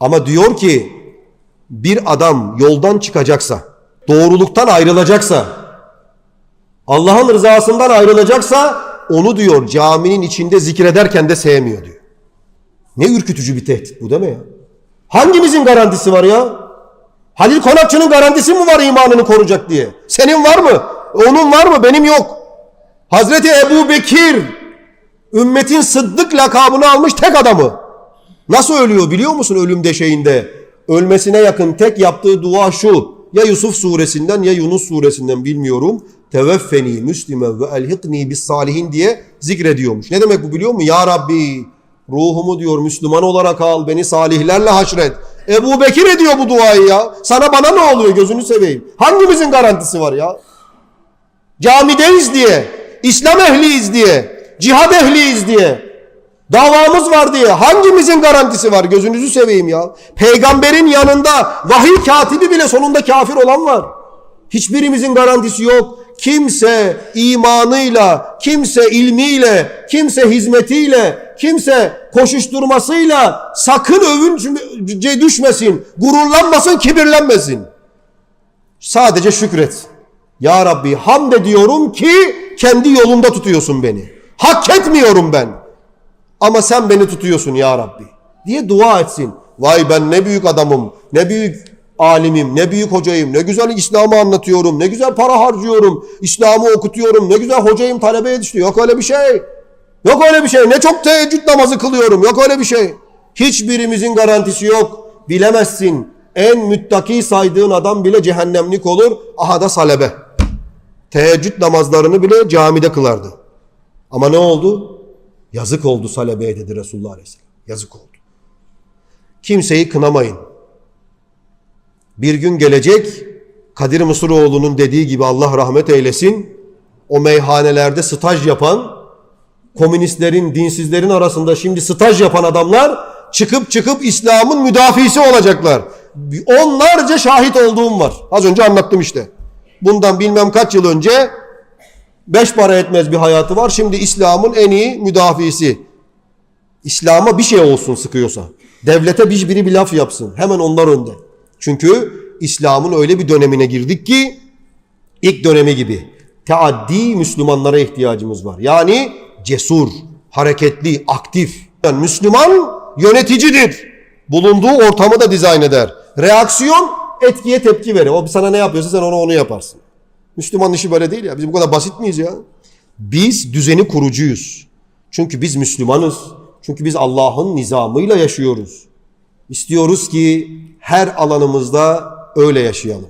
Ama diyor ki bir adam yoldan çıkacaksa, doğruluktan ayrılacaksa, Allah'ın rızasından ayrılacaksa onu diyor caminin içinde zikrederken de sevmiyor diyor. Ne ürkütücü bir tehdit bu değil mi ya? Hangimizin garantisi var ya? Halil Konakçı'nın garantisi mi var imanını koruyacak diye? Senin var mı? Onun var mı? Benim yok. Hazreti Ebu Bekir ümmetin sıddık lakabını almış tek adamı. Nasıl ölüyor biliyor musun ölüm deşeğinde? Ölmesine yakın tek yaptığı dua şu. Ya Yusuf suresinden ya Yunus suresinden bilmiyorum. Teveffeni müslime ve elhikni bis salihin diye zikrediyormuş. Ne demek bu biliyor musun? Ya Rabbi ruhumu diyor Müslüman olarak al beni salihlerle haşret. Ebu Bekir ediyor bu duayı ya. Sana bana ne oluyor gözünü seveyim. Hangimizin garantisi var ya? Camideyiz diye, İslam ehliyiz diye, cihad ehliyiz diye, davamız var diye hangimizin garantisi var gözünüzü seveyim ya. Peygamberin yanında vahiy katibi bile sonunda kafir olan var. Hiçbirimizin garantisi yok. Kimse imanıyla, kimse ilmiyle, kimse hizmetiyle, kimse koşuşturmasıyla sakın övünce düşmesin, gururlanmasın, kibirlenmesin. Sadece şükret. Ya Rabbi hamd ediyorum ki kendi yolunda tutuyorsun beni. Hak etmiyorum ben. Ama sen beni tutuyorsun ya Rabbi. Diye dua etsin. Vay ben ne büyük adamım, ne büyük alimim, ne büyük hocayım, ne güzel İslam'ı anlatıyorum, ne güzel para harcıyorum, İslam'ı okutuyorum, ne güzel hocayım talebe yetiştiriyor. Yok öyle bir şey. Yok öyle bir şey. Ne çok teheccüd namazı kılıyorum. Yok öyle bir şey. Hiçbirimizin garantisi yok. Bilemezsin. En müttaki saydığın adam bile cehennemlik olur. Aha da salebe. Teheccüd namazlarını bile camide kılardı. Ama ne oldu? Yazık oldu salebeye dedi Resulullah Aleyhisselam. Yazık oldu. Kimseyi kınamayın. Bir gün gelecek Kadir Mısıroğlu'nun dediği gibi Allah rahmet eylesin. O meyhanelerde staj yapan komünistlerin, dinsizlerin arasında şimdi staj yapan adamlar çıkıp çıkıp İslam'ın müdafisi olacaklar. Onlarca şahit olduğum var. Az önce anlattım işte. Bundan bilmem kaç yıl önce beş para etmez bir hayatı var. Şimdi İslam'ın en iyi müdafisi. İslam'a bir şey olsun sıkıyorsa. Devlete bir biri bir laf yapsın. Hemen onlar önde. Çünkü İslam'ın öyle bir dönemine girdik ki ilk dönemi gibi teaddi Müslümanlara ihtiyacımız var. Yani cesur, hareketli, aktif. Yani Müslüman yöneticidir. Bulunduğu ortamı da dizayn eder. Reaksiyon etkiye tepki verir. O sana ne yapıyorsa sen ona onu yaparsın. Müslüman işi böyle değil ya. Biz bu kadar basit miyiz ya? Biz düzeni kurucuyuz. Çünkü biz Müslümanız. Çünkü biz Allah'ın nizamıyla yaşıyoruz. İstiyoruz ki her alanımızda öyle yaşayalım.